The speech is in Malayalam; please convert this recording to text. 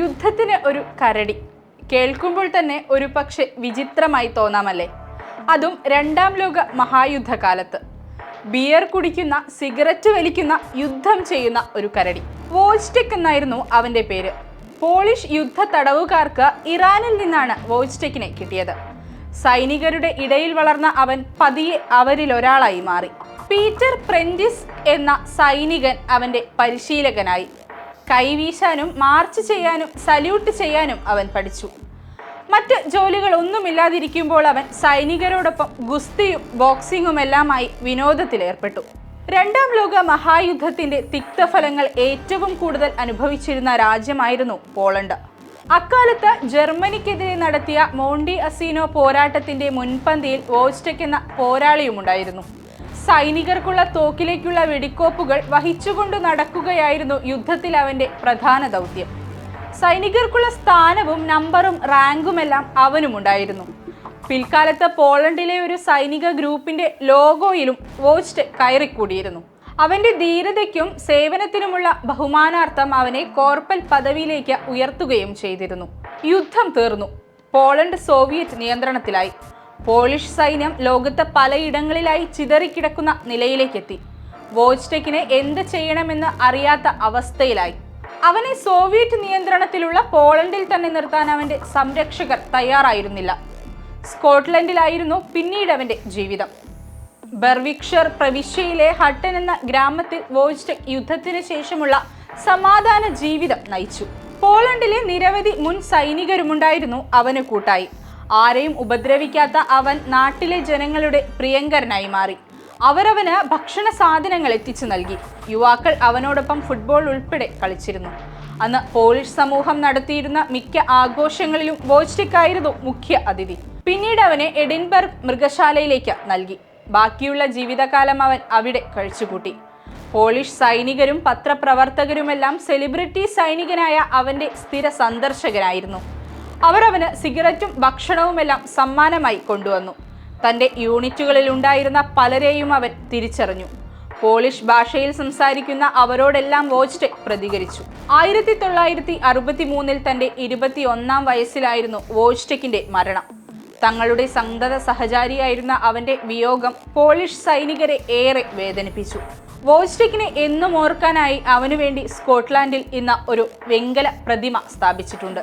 യുദ്ധത്തിന് ഒരു കരടി. കേൾക്കുമ്പോൾ തന്നെ ഒരു പക്ഷെ വിചിത്രമായി തോന്നാമല്ലേ? അതും രണ്ടാം ലോക മഹായുദ്ധകാലത്ത്. ബിയർ കുടിക്കുന്ന സിഗരറ്റ് വലിക്കുന്ന യുദ്ധം ചെയ്യുന്ന ഒരു കരടി. വോൾസ്റ്റെക് എന്നായിരുന്നു അവന്റെ പേര്. പോളിഷ് യുദ്ധ തടവുകാർക്ക് ഇറാനിൽ നിന്നാണ് വോൾസ്റ്റെക്കിനെ കിട്ടിയത്. സൈനികരുടെ ഇടയിൽ വളർന്ന അവൻ പതിയെ അവരിൽ ഒരാളായി മാറി. പീറ്റർ പ്രെന്റിസ് എന്ന സൈനികൻ അവന്റെ പരിശീലകനായി. കൈവീശാനും മാർച്ച് ചെയ്യാനും സല്യൂട്ട് ചെയ്യാനും അവൻ പഠിച്ചു. മറ്റ് ജോലികൾ ഒന്നുമില്ലാതിരിക്കുമ്പോൾ അവൻ സൈനികരോടൊപ്പം ഗുസ്തിയും ബോക്സിങ്ങുമെല്ലാമായി വിനോദത്തിലേർപ്പെട്ടു. രണ്ടാം ലോക മഹായുദ്ധത്തിന്റെ തിക്തഫലങ്ങൾ ഏറ്റവും കൂടുതൽ അനുഭവിച്ചിരുന്ന രാജ്യമായിരുന്നു പോളണ്ട്. അക്കാലത്ത് ജർമ്മനിക്കെതിരെ നടത്തിയ മോണ്ടി അസീനോ പോരാട്ടത്തിന്റെ മുൻപന്തിയിൽ വോസ്റ്റെക് എന്ന പോരാളിയുമുണ്ടായിരുന്നു. സൈനികർക്കുള്ള തോക്കിലേക്കുള്ള വെടിക്കോപ്പുകൾ വഹിച്ചുകൊണ്ട് നടക്കുകയായിരുന്നു യുദ്ധത്തിൽ അവന്റെ പ്രധാന ദൗത്യം. സൈനികർക്കുള്ള സ്ഥാനവും നമ്പറും റാങ്കുമെല്ലാം അവനുമുണ്ടായിരുന്നു. പിൽക്കാലത്ത് പോളണ്ടിലെ ഒരു സൈനിക ഗ്രൂപ്പിന്റെ ലോഗോയിലും വോസ്റ്റ് കയറിക്കൂടിയിരുന്നു. അവന്റെ ധീരതയ്ക്കും സേവനത്തിനുമുള്ള ബഹുമാനാർത്ഥം അവനെ കോർപ്പൽ പദവിയിലേക്ക് ഉയർത്തുകയും ചെയ്തിരുന്നു. യുദ്ധം തീർന്നു. Poland Soviet നിയന്ത്രണത്തിലായി. പോളിഷ് സൈന്യം ലോകത്ത് പലയിടങ്ങളിലായി ചിതറിക്കിടക്കുന്ന നിലയിലേക്കെത്തി. വോജ്ടെക്കിനെ എന്ത് ചെയ്യണമെന്ന് അറിയാത്ത അവസ്ഥയിലായി. അവനെ സോവിയറ്റ് നിയന്ത്രണത്തിലുള്ള പോളണ്ടിൽ തന്നെ നിർത്താൻ അവന്റെ സംരക്ഷകർ തയ്യാറായിരുന്നില്ല. സ്കോട്ട്ലൻഡിലായിരുന്നു പിന്നീട് അവന്റെ ജീവിതം. ബെർവിക്ഷർ പ്രവിശ്യയിലെ ഹട്ടൻ എന്ന ഗ്രാമത്തിൽ വോജ്ടെക് യുദ്ധത്തിന് ശേഷമുള്ള സമാധാന ജീവിതം നയിച്ചു. പോളണ്ടിലെ നിരവധി മുൻ സൈനികരുമുണ്ടായിരുന്നു അവന് കൂട്ടായി. ആരെയും ഉപദ്രവിക്കാത്ത അവൻ നാട്ടിലെ ജനങ്ങളുടെ പ്രിയങ്കരനായി മാറി. അവരവന് ഭക്ഷണ സാധനങ്ങൾ എത്തിച്ചു നൽകി. യുവാക്കൾ അവനോടൊപ്പം ഫുട്ബോൾ ഉൾപ്പെടെ കളിച്ചിരുന്നു. അന്ന് പോളിഷ് സമൂഹം നടത്തിയിരുന്ന മിക്ക ആഘോഷങ്ങളിലും വോച്ചിക്കായിരുന്നു മുഖ്യ അതിഥി. പിന്നീട് അവനെ എഡിൻബർഗ് മൃഗശാലയിലേക്ക് നൽകി. ബാക്കിയുള്ള ജീവിതകാലം അവൻ അവിടെ കഴിച്ചുകൂട്ടി. പോളിഷ് സൈനികരും പത്രപ്രവർത്തകരുമെല്ലാം സെലിബ്രിറ്റി സൈനികനായ അവന്റെ സ്ഥിര സന്ദർശകനായിരുന്നു. അവർ അവന് സിഗരറ്റും ഭക്ഷണവുമെല്ലാം സമ്മാനമായി കൊണ്ടുവന്നു. തന്റെ യൂണിറ്റുകളിൽ ഉണ്ടായിരുന്ന പലരെയും അവൻ തിരിച്ചറിഞ്ഞു. പോളിഷ് ഭാഷയിൽ സംസാരിക്കുന്ന അവരോടെല്ലാം വോജ്റ്റ് പ്രതികരിച്ചു. ആയിരത്തി തൊള്ളായിരത്തി അറുപത്തി മൂന്നിൽ തന്റെ ഇരുപത്തി ഒന്നാം വയസ്സിലായിരുന്നു വോജ്റ്റെക്കിന്റെ മരണം. തങ്ങളുടെ സന്തത സഹചാരിയായിരുന്ന അവന്റെ വിയോഗം പോളിഷ് സൈനികരെ ഏറെ വേദനിപ്പിച്ചു. വോജ്റ്റെക്കിനെ എന്നും ഓർക്കാനായി അവനുവേണ്ടി സ്കോട്ട്ലാൻഡിൽ ഇന്ന് ഒരു വെങ്കല പ്രതിമ സ്ഥാപിച്ചിട്ടുണ്ട്.